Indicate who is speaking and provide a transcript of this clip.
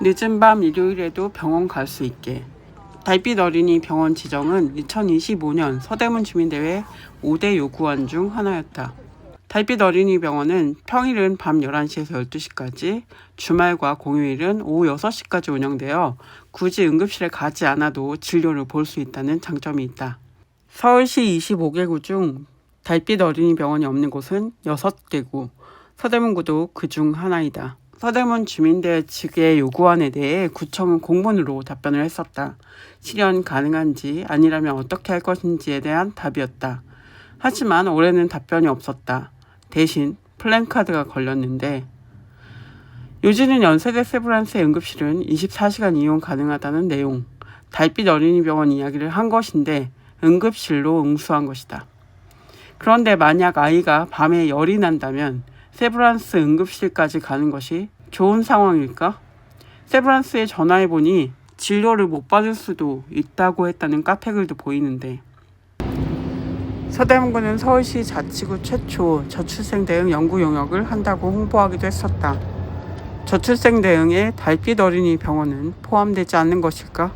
Speaker 1: 늦은 밤 일요일에도 병원 갈 수 있게. 달빛 어린이 병원 지정은 2025년 서대문 주민대회 5대 요구안 중 하나였다. 달빛 어린이 병원은 평일은 밤 11시에서 12시까지, 주말과 공휴일은 오후 6시까지 운영되어 굳이 응급실에 가지 않아도 진료를 볼 수 있다는 장점이 있다. 서울시 25개구 중 달빛 어린이 병원이 없는 곳은 6개구, 서대문구도 그 중 하나이다. 서대문 주민대회 측의 요구안에 대해 구청은 공문으로 답변을 했었다. 실현 가능한지 아니라면 어떻게 할 것인지에 대한 답이었다. 하지만 올해는 답변이 없었다. 대신 플랜카드가 걸렸는데 요즘은 연세대 세브란스 응급실은 24시간 이용 가능하다는 내용, 달빛 어린이병원 이야기를 한 것인데 응급실로 응수한 것이다. 그런데 만약 아이가 밤에 열이 난다면 세브란스 응급실까지 가는 것이 좋은 상황일까? 세브란스에 전화해보니 진료를 못 받을 수도 있다고 했다는 카페 글도 보이는데 서대문구는 서울시 자치구 최초 저출생 대응 연구 용역을 한다고 홍보하기도 했었다. 저출생 대응에 달빛 어린이 병원은 포함되지 않는 것일까?